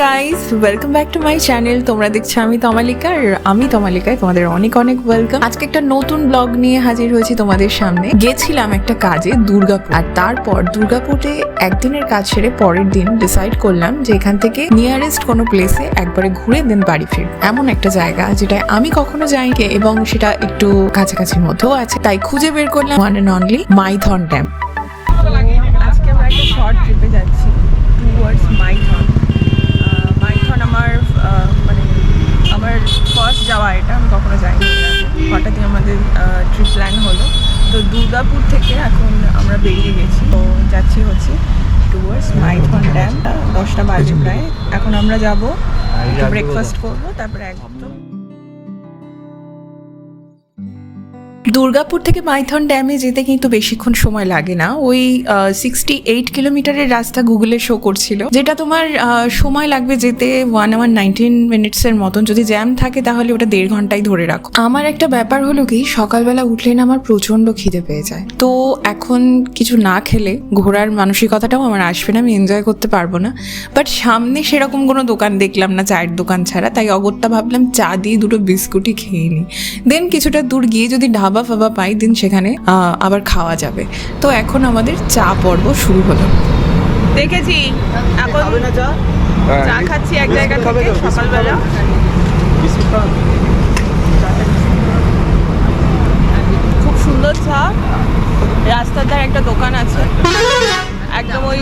Guys welcome back to my channel তোমরা দেখছ আমি তমালিকা আর আমি তমালিকায় তোমাদের অনেক অনেক ওয়েলকাম আজকে একটা নতুন ব্লগ নিয়ে হাজির হয়েছি তোমাদের সামনে। গেছিলাম একটা কাজে, দুর্গাপুর। আর তারপর দুর্গাপুরে একদিনের কাজ সেরে পরের দিন ডিসাইড করলাম যে এখান থেকে নিয়ারেস্ট কোনো প্লেসে একবারে ঘুরে দেন বাড়ি ফির এমন একটা জায়গা যেটা আমি কখনো যাইনি এবং সেটা একটু কাছাকাছির মধ্যেও আছে। তাই খুঁজে বের করলাম one and only Maithon dam আজকে আমরা একটা শর্ট ট্রিপে যাচ্ছি টুয়ার্ডস মাইথন আমার আহ, মানে আমার ফার্স্ট যাওয়া এটা আমি কখনো যাইনি। হঠাৎই আমাদের ট্রিপ প্ল্যান হলো। তো দুর্গাপুর থেকে এখন আমরা বেরিয়ে গেছি। তো যাচ্ছি হচ্ছে টুয়ার্স মাইথন ড্যাম দশটা বাজে প্রায়। এখন আমরা যাব ব্রেকফাস্ট করব তারপরে একদম দুর্গাপুর থেকে মাইথন ড্যামে যেতে কিন্তু বেশিক্ষণ সময় লাগে না। ওই সিক্সটি এইট কিলোমিটারের রাস্তা গুগলে শো করছিল। যেটা তোমার সময় লাগবে যেতে ওয়ান আওয়ার নাইনটিন মিনিটসের মতন। যদি জ্যাম থাকে তাহলে ওটা দেড় ঘন্টায় ধরে রাখো। আমার একটা ব্যাপার হলো কি, সকালবেলা উঠলে না আমার প্রচণ্ড খিদে পেয়ে যায়। তো এখন কিছু না খেলে ঘোরার মানসিকতাটাও আমার আসবে না, আমি এনজয় করতে পারব না। বাট সামনে সেরকম কোনো দোকান দেখলাম না, চায়ের দোকান ছাড়া। তাই অগত্যা ভাবলাম চা দিয়ে দুটো বিস্কুটই খেয়ে নিই। দেন কিছুটা দূর গিয়ে যদি ঢাবা ফাবা পাই দেন সেখানে আবার খাওয়া যাবে। তো এখন আমাদের চা পর্ব শুরু হলো। দেখেছি। এখন চা? খাচ্ছি এক জায়গা থেকে সকালবেলা। খুব? সুন্দর চা। রাস্তার ধারে একটা দোকান আছে। একদম ওই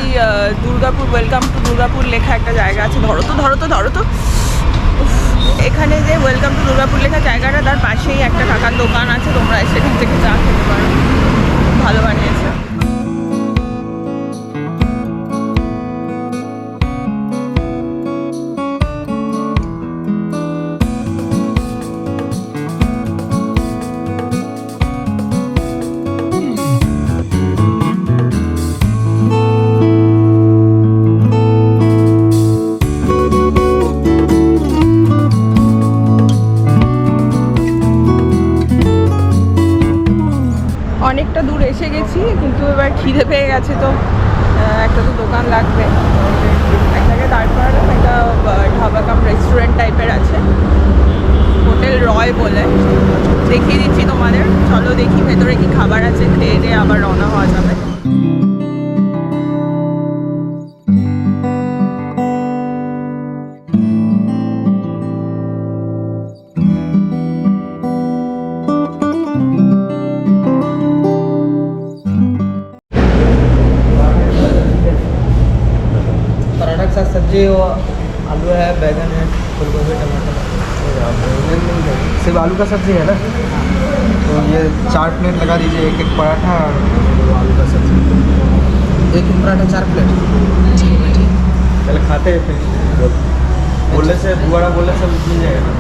দুর্গাপুর ওয়েলকাম টু দুর্গাপুর লেখা একটা জায়গা আছে। ধরো তো ধরো তো ধরো তো। এখানে যে ওয়েলকাম টু দুর্গাপুর লেখা জায়গাটা, তার পাশেই একটা কাকার দোকান আছে, তোমরা সেখান থেকে চা খেতে পারো। ভালো বানিয়েছে। কিন্তু এবার খিদে পেয়ে গেছে তো একটা তো দোকান লাগবে। सब्ज़ी वो आलू है बैगन है फूल गोभी टमाटर। सिर्फ़ आलू का सब्ज़ी है ना? तो ये चार प्लेट लगा दीजिए एक एक पराठा और आलू का सब्ज़ी। एक एक पराठा चार प्लेट? ठीक है पहले खाते हैं फिर। बोले से बुआड़ा बोले से मिल जाएगा ना।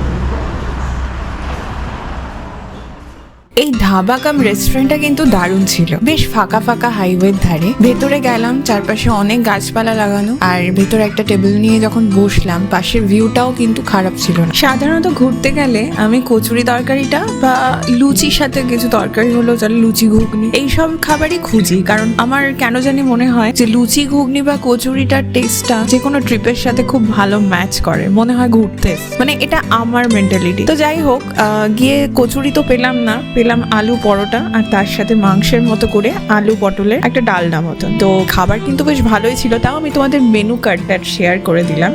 এই ধাবা কাম রেস্টুরেন্টটা কিন্তু দারুণ ছিল। বেশ ফাঁকা ফাঁকা হাইওয়ের ধারে। ভেতরে গেলাম, চারপাশে অনেক গাছপালা লাগানো, আর ভেতরে একটা টেবিল নিয়ে যখন বসলাম, পাশের ভিউটাও কিন্তু খারাপ ছিল না। সাধারণত ঘুরতে গেলে আমি কচুরি তরকারিটা বা লুচির সাথে কিছু তরকারি হলো যারা লুচি ঘুগনি, এইসব খাবারই খুঁজি। কারণ আমার কেন জানি মনে হয় যে লুচি ঘুগনি বা কচুরিটার টেস্টটা যে কোনো ট্রিপের সাথে খুব ভালো ম্যাচ করে। মনে হয় ঘুরতে মানে এটা আমার মেন্টালিটি তো যাই হোক গিয়ে কচুরি তো পেলাম না, পেলাম আলু পরোটা আর তার সাথে মাংসের মতো করে আলু পটলের একটা ডালনা মতন তো খাবার কিন্তু বেশ ভালোই ছিল তাও আমি তোমাদের মেনু কার্ডটা শেয়ার করে দিলাম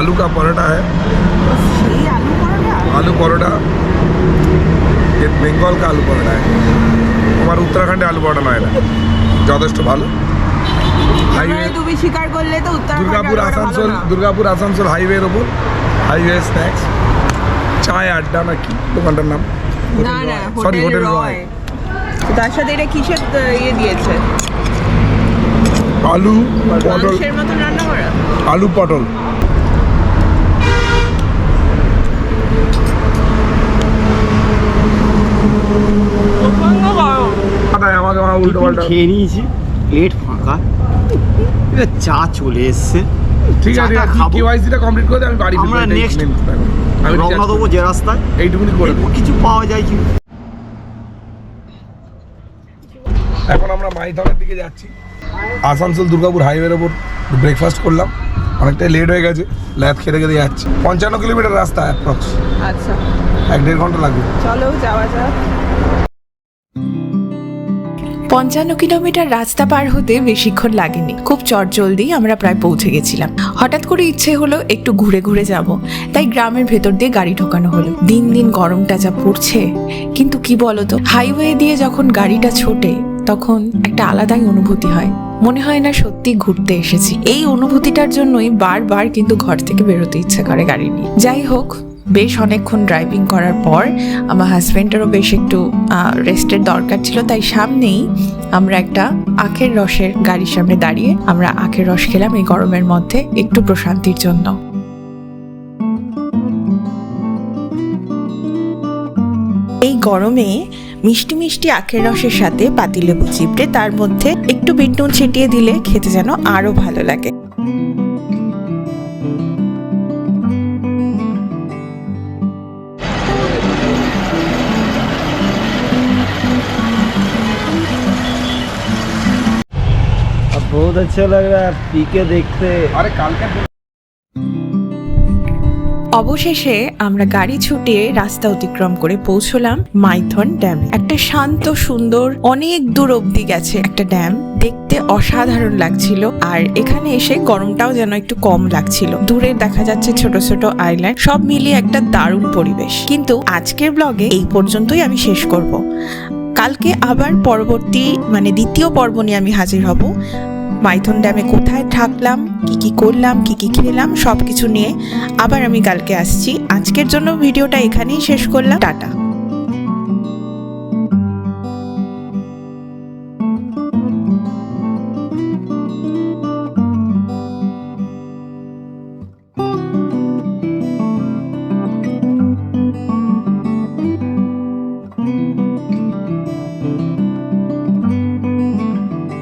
आलू का परोठा है आलू परोठा ये বেঙ্গল কা আলু পরোটা আমার উত্তরাখণ্ডে আলু পরোটা নয় না যথেষ্ট ভালো। হাইওয়ে তুমি স্বীকার করলে তো দুর্গাপুর আসানসোল দুর্গাপুর আসানসোল হাইওয়ের ওপর হাইওয়ে স্ন্যাক্স চায় আড্ডা না কি? দোকানটার নাম? না না সরি হোটেল রয়। তার সাথে এটা কিসের ইয়ে দিয়েছে? আলু পটল। আলু পটল। আমাকে আমার উল্টো খেয়ে নিয়েছি। প্লেট ফাঁকা। এবার চা চলে এসছে। ঠিক আছে। কেওয়াইসিটা কমপ্লিট করে আমি বাড়ি আমরা রওনা দেবো যে রাস্তায়। এইটুকুনি করে দেবো। কিছু পাওয়া যায় কি? এখন আমরা মাইথনের দিকে যাচ্ছি। আসানসোল দুর্গাপুর হাইওয়ের ওপর ব্রেকফাস্ট করলাম। অনেকটাই লেট হয়ে গেছে ল্যাদ খেতে খেতে যাচ্ছি। পঞ্চান্ন কিলোমিটার রাস্তা অ্যাপ্রক্স আচ্ছা। এক দেড় ঘণ্টা লাগবে। চলো যাওয়া যাক। পঞ্চান্ন কিলোমিটার রাস্তা পার হতে বেশিক্ষণ লাগেনি। খুব চটজলদি আমরা প্রায় পৌঁছে গেছিলাম। হঠাৎ করে ইচ্ছে হলো একটু ঘুরে ঘুরে যাব। তাই গ্রামের ভেতর দিয়ে গাড়ি ঢোকানো হলো। দিন দিন গরমটা যা পড়ছে। কিন্তু কি বলতো, হাইওয়ে দিয়ে যখন গাড়িটা ছোটে, তখন একটা আলাদাই অনুভূতি হয়। মনে হয় না সত্যি ঘুরতে এসেছি। এই অনুভূতিটার জন্যই বারবার কিন্তু ঘর থেকে বেরোতে ইচ্ছে করে গাড়ি নিয়ে। যাই হোক বেশ অনেকক্ষণ ড্রাইভিং করার পর আমার হাজব্যান্ডেরও বেশ একটু রেস্টের দরকার ছিল। তাই সামনেই আমরা একটা আখের রসের গাড়ির সামনে দাঁড়িয়ে আমরা আখের রস খেলাম এই গরমের মধ্যে একটু প্রশান্তির জন্য। এই গরমে মিষ্টি মিষ্টি আখের রসের সাথে পাতিলেবু চিপড়ে তার মধ্যে একটু বিট নুন ছিটিয়ে দিলে খেতে যেন আরও ভালো লাগে। बहुत अच्छा लग रहा है पी के देखते আরে কালকে অবশেষে আমরা গাড়ি ছুটিয়ে রাস্তা অতিক্রম করে পৌঁছলাম মাইথন ড্যামে একটা শান্ত সুন্দর অনেক দূর অবধি গেছে একটা ড্যাম দেখতে অসাধারণ লাগছিল আর এখানে এসে গরমটাও যেন একটু কম লাগছিল দূরে দেখা যাচ্ছে ছোট ছোট আইল্যান্ড সব মিলিয়ে একটা দারুণ পরিবেশ কিন্তু আজকের ব্লগে এই পর্যন্তই আমি শেষ করব কালকে আবার পরবর্তী মানে দ্বিতীয় পর্ব নিয়ে আমি হাজির হব মাইথন ড্যামে কোথায় থাকলাম, কি কি করলাম, কি কি খেলাম সব কিছু নিয়ে আবার আমি কালকে আসছি। আজকের জন্য ভিডিওটা এখানেই শেষ করলাম। টাটা।